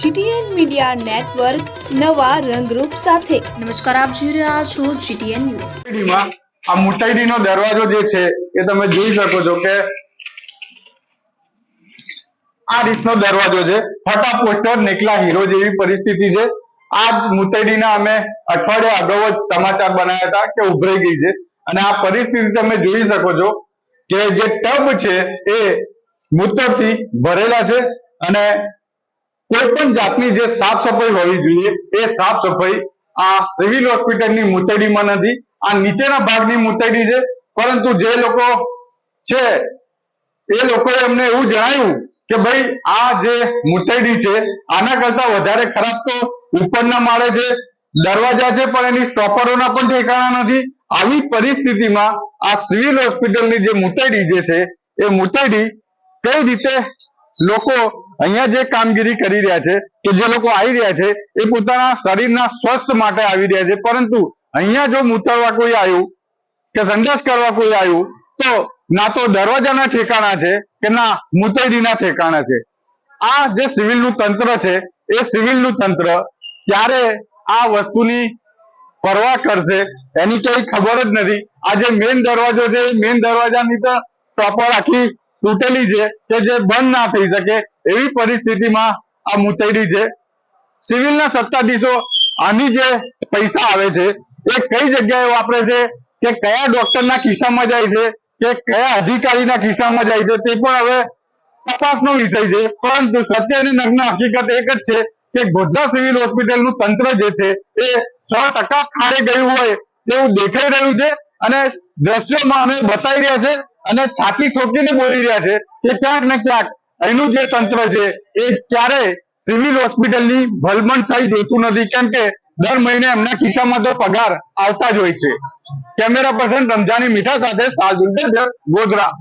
GTN media network નવા રંગરૂપ સાથે. નમસ્કાર આપ જોઈ રહ્યા છો જીટીએન ન્યૂઝ. આ મુત્તૈદીનો દરવાજો જે છે એ તમે જોઈ શકો છો કે આ રીતનો દરવાજો છે. ફટા પોસ્ટર નીકળા હીરો જેવી પરિસ્થિતિ છે. આ જ મુત્તૈદીના અમે અઠવાડિયા અગાઉ જ સમાચાર બનાવ્યા હતા કે ઉભરાઈ ગઈ છે. અને આ પરિસ્થિતિ તમે જોઈ શકો છો કે જે ટબ છે એ મૂતરથી ભરેલા છે અને કોઈ પણ જાતની જે સાફ સફાઈ હોવી જોઈએ, એ સાફ સફાઈ આ સિવિલ હોસ્પિટલની મુતડીમાં નથી, આ નીચેના ભાગની મુતડી છે. પરંતુ જે લોકો છે, એ લોકોએ અમને એવું જણાવ્યું કે ભાઈ, આ જે મુતડી છે, આના કરતા વધારે ખરાબ તો ઉપરના માળે છે, દરવાજા છે, પણ એની સ્ટોપરોના પણ ઠેકાણા નથી. આવી પરિસ્થિતિમાં આ સિવિલ હોસ્પિટલની જે મુતડી જે છે, એ મુતડી કઈ રીતે લોકો અહીંયા જે કામગીરી કરી રહ્યા છે, કે જે લોકો આવી રહ્યા છે, એ પોતાના શરીરના સ્વસ્થ માટે આવી રહ્યા છે. પરંતુ અહીંયા જો મૂતરવા કોઈ આવ્યું, કે સંદેશ કરવા કોઈ આવ્યું, તો ના તો દરવાજાના ઠેકાણા છે, કે ના મુતૈદીના ઠેકાણા છે. આ જે સિવિલનું તંત્ર છે, એ સિવિલનું તંત્ર ક્યારે આ વસ્તુની પરવા કરશે, એની કઈ ખબર જ નથી. આ જે મેઇન દરવાજો છે, એ મેઇન દરવાજાની તો પ્રોપર આખી તૂટેલી છે, કે જે બંધ ના થઈ શકે. એવી પરિસ્થિતિમાં આ મુતૈડી છે. સિવિલના સત્તાધીશો આની જે પૈસા આવે છે, એ કઈ જગ્યાએ વાપરે છે કે કયા ડોક્ટરના ખિસ્સામાં જાય છે, કે કયા અધિકારીના ખિસ્સામાં જાય છે, તે પણ હવે તપાસનો વિષય છે. પરંતુ સત્ય અને નગ્ન હકીકત એક જ છે કે ગોધરા સિવિલ હોસ્પિટલનું તંત્ર જે છે, એ સો ટકા ખાડે ગયું હોય તેવું દેખાઈ રહ્યું છે અને દ્રશ્યોમાં અમે બતાવી રહ્યા છે અને છાતી ઠોકીને બોલી રહ્યા છે કે ક્યાંક ને ક્યાંક અહીંનું જે તંત્ર છે, એ ક્યારે સિવિલ હોસ્પિટલની ભલમણ સાઈ જોતું નથી. કેમ કે દર મહિને એમના ખિસ્સામાં તો પગાર આવતા જ હોય છે. કેમેરા પર્સન રમઝાની મીઠા સાથે સાજુલ ગોધરા.